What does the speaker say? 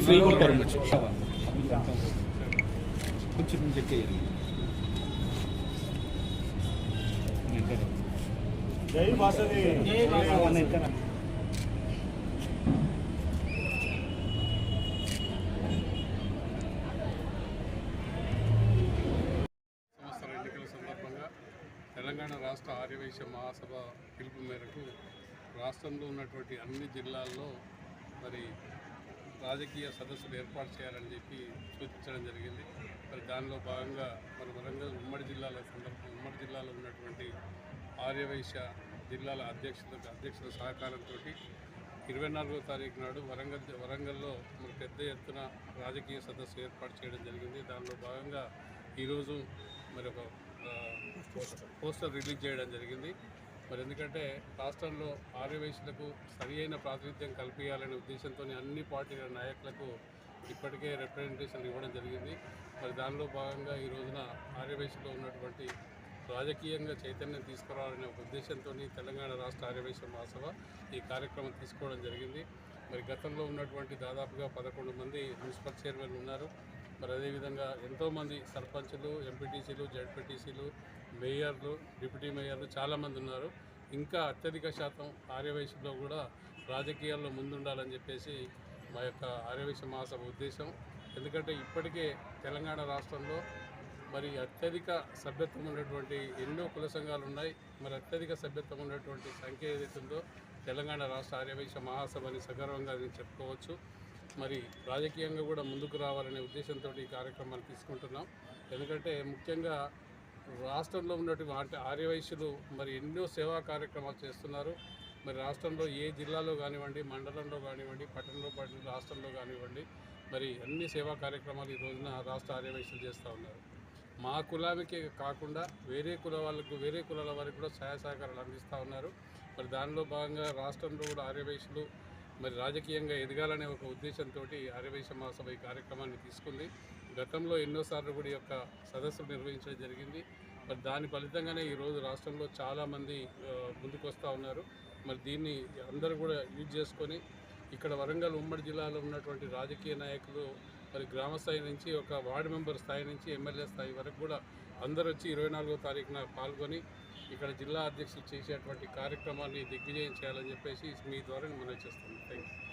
Free కొట్టారు కొంచెం జై ఎన్నికల సందర్భంగా తెలంగాణ రాష్ట్ర ఆర్యవైశ్య మహాసభ పిలుపు మేరకు రాష్ట్రంలో ఉన్నటువంటి అన్ని జిల్లాల్లో మరి రాజకీయ సదస్సులు ఏర్పాటు చేయాలని చెప్పి సూచించడం జరిగింది. మరి దానిలో భాగంగా మరి వరంగల్ ఉమ్మడి జిల్లాల సందర్భం ఉమ్మడి జిల్లాలో ఉన్నటువంటి ఆర్యవైశ్య జిల్లాల అధ్యక్షుల అధ్యక్షుల సహకారంతో ఇరవై నాలుగో తారీఖు నాడు వరంగల్ వరంగల్లో మరి పెద్ద ఎత్తున రాజకీయ సదస్సు ఏర్పాటు చేయడం జరిగింది. దానిలో భాగంగా ఈరోజు మరి ఒక పోస్టర్ రిలీజ్ చేయడం జరిగింది. మరి ఎందుకంటే రాష్ట్రంలో ఆర్యవేశులకు సరి అయిన ప్రాతినిధ్యం కల్పించాలనే ఉద్దేశంతో అన్ని పార్టీల నాయకులకు ఇప్పటికే రిప్రజెంటేషన్ ఇవ్వడం జరిగింది. మరి దానిలో భాగంగా ఈ రోజున ఆర్యవేశంలో ఉన్నటువంటి రాజకీయంగా చైతన్యం తీసుకురావాలనే ఒక ఉద్దేశంతో తెలంగాణ రాష్ట్ర ఆర్యవేశ మహాసభ ఈ కార్యక్రమం తీసుకోవడం జరిగింది. మరి గతంలో ఉన్నటువంటి దాదాపుగా పదకొండు మంది మున్సిపల్ చైర్మన్లు ఉన్నారు. మరి అదేవిధంగా ఎంతోమంది సర్పంచులు ఎంపీటీసీలు జడ్పీటీసీలు మేయర్లు డిప్యూటీ మేయర్లు చాలామంది ఉన్నారు. ఇంకా అత్యధిక శాతం ఆర్యవయసులో కూడా రాజకీయాల్లో ముందుండాలని చెప్పేసి మా యొక్క ఆర్యవైశ్య మహాసభ ఉద్దేశం. ఎందుకంటే ఇప్పటికే తెలంగాణ రాష్ట్రంలో మరి అత్యధిక సభ్యత్వం ఉన్నటువంటి ఎన్నో కుల సంఘాలు ఉన్నాయి. మరి అత్యధిక సభ్యత్వం ఉన్నటువంటి సంఖ్య ఏదైతే ఉందో తెలంగాణ రాష్ట్ర ఆర్యవైశ్య మహాసభని సగర్వంగా నేను చెప్పుకోవచ్చు. మరి రాజకీయంగా కూడా ముందుకు రావాలనే ఉద్దేశంతో ఈ కార్యక్రమాన్ని తీసుకుంటున్నాం. ఎందుకంటే ముఖ్యంగా రాష్ట్రంలో ఉన్నటువంటి ఆర్యవైశ్యులు మరి ఎన్నో సేవా కార్యక్రమాలు చేస్తున్నారు. మరి రాష్ట్రంలో ఏ జిల్లాలో కానివ్వండి మండలంలో కానివ్వండి పట్టణంలో పట్టణ రాష్ట్రంలో కానివ్వండి మరి అన్ని సేవా కార్యక్రమాలు ఈ రోజున రాష్ట్ర ఆర్యవైశ్యులు చేస్తూ ఉన్నారు. మా కులానికి కాకుండా వేరే కుల వాళ్ళకు వేరే కులాల వారికి కూడా సహాయ సహకారాలు అందిస్తూ ఉన్నారు. మరి దానిలో భాగంగా రాష్ట్రంలో కూడా ఆర్యవైశ్యులు మరి రాజకీయంగా ఎదగాలనే ఒక ఉద్దేశంతో ఆర్యవైశ్య మహాసభ ఈ కార్యక్రమాన్ని తీసుకుంది. గతంలో ఎన్నోసార్లు కూడా యొక్క సదస్సులు నిర్వహించడం జరిగింది. మరి దాని ఫలితంగానే ఈరోజు రాష్ట్రంలో చాలామంది ముందుకు వస్తూ ఉన్నారు. మరి దీన్ని అందరూ కూడా యూజ్ చేసుకొని ఇక్కడ వరంగల్ ఉమ్మడి జిల్లాలో ఉన్నటువంటి రాజకీయ నాయకులు మరి గ్రామ స్థాయి నుంచి ఒక వార్డు మెంబర్ స్థాయి నుంచి ఎమ్మెల్యే స్థాయి వరకు కూడా అందరూ వచ్చి ఇరవై నాలుగో తారీఖున పాల్గొని ఇక్కడ జిల్లా అధ్యక్షులు చేసేటువంటి కార్యక్రమాన్ని దిగ్విజయం చేయాలని చెప్పేసి మీ ద్వారా మనం చేస్తాం థ్యాంక్ యూ